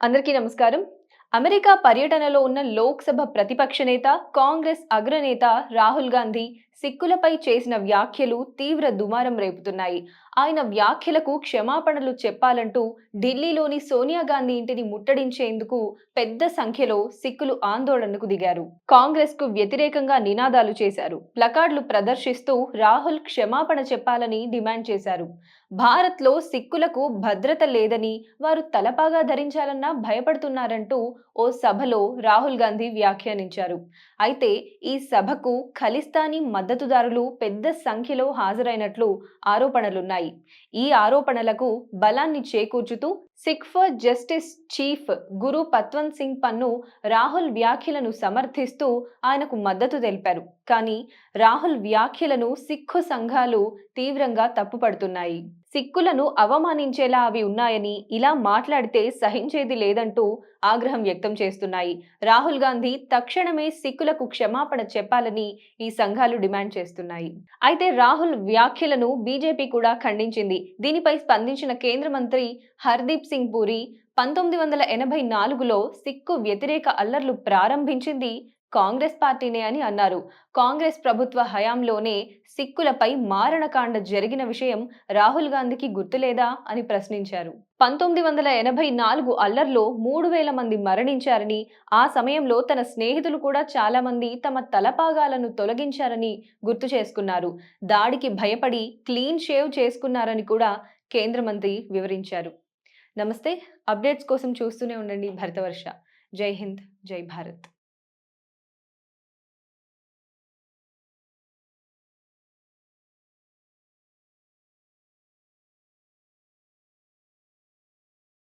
అందరికీ నమస్కారం. అమెరికా పర్యటనలో ఉన్న లోక్సభ ప్రతిపక్ష నేత కాంగ్రెస్ అగ్రనేత రాహుల్ గాంధీ సిక్కులపై చేసిన వ్యాఖ్యలు తీవ్ర దుమారం రేపుతున్నాయి. ఆయన వ్యాఖ్యలకు క్షమాపణలు చెప్పాలంటూ ఢిల్లీలోని సోనియా గాంధీ ఇంటిని ముట్టడించేందుకు పెద్ద సంఖ్యలో సిక్కులు ఆందోళనకు దిగారు. కాంగ్రెస్కు వ్యతిరేకంగా నినాదాలు చేశారు. ప్లకార్డులు ప్రదర్శిస్తూ రాహుల్ క్షమాపణ చెప్పాలని డిమాండ్ చేశారు. భారత్లో సిక్కులకు భద్రత లేదని వారు తలపాగా ధరించాలన్నా భయపడుతున్నారంటూ ఓ సభలో రాహుల్ గాంధీ వ్యాఖ్యానించారు. అయితే ఈ సభకు ఖలిస్తానీ మద్దతుదారులు పెద్ద సంఖ్యలో హాజరైనట్లు ఆరోపణలున్నాయి. ఈ ఆరోపణలకు బలాన్ని చేకూర్చుతూ Sikh for justice chief Guru Patwant Singh Pannun Rahul వ్యాఖ్యలను సమర్థిస్తూ ఆయనకు మద్దతు తెలిపారు. కానీ రాహుల్ వ్యాఖ్యలను సిక్కు సంఘాలు తీవ్రంగా తప్పుపడుతున్నాయి. సిక్కులను అవమానించేలా అవి ఉన్నాయని ఇలా మాట్లాడితే సహించేది లేదంటూ ఆగ్రహం వ్యక్తం చేస్తున్నాయి. రాహుల్ గాంధీ తక్షణమే సిక్కులకు క్షమాపణ చెప్పాలని ఈ సంఘాలు డిమాండ్ చేస్తున్నాయి. అయితే రాహుల్ వ్యాఖ్యలను బీజేపీ కూడా ఖండించింది. దీనిపై స్పందించిన కేంద్ర మంత్రి హర్దీప్ సింగ్ పూరి పంతొమ్మిది వందల ఎనభై నాలుగులో సిక్కు వ్యతిరేక అల్లర్లు ప్రారంభించింది కాంగ్రెస్ పార్టీనే అని అన్నారు. కాంగ్రెస్ ప్రభుత్వ హయాంలోనే సిక్కులపై మారణకాండ జరిగిన విషయం రాహుల్ గాంధీకి గుర్తులేదా అని ప్రశ్నించారు. పంతొమ్మిది వందల ఎనభై నాలుగు అల్లర్లో మూడు వేల మంది మరణించారని ఆ సమయంలో తన స్నేహితులు కూడా చాలా మంది తమ తలపాగాలను తొలగించారని గుర్తు చేసుకున్నారు. దాడికి భయపడి క్లీన్ షేవ్ చేసుకున్నారని కూడా కేంద్ర మంత్రి వివరించారు. నమస్తే. అప్డేట్స్ కోసం చూస్తూనే ఉండండి భరతవర్ష. జై హింద్ జై భారత్.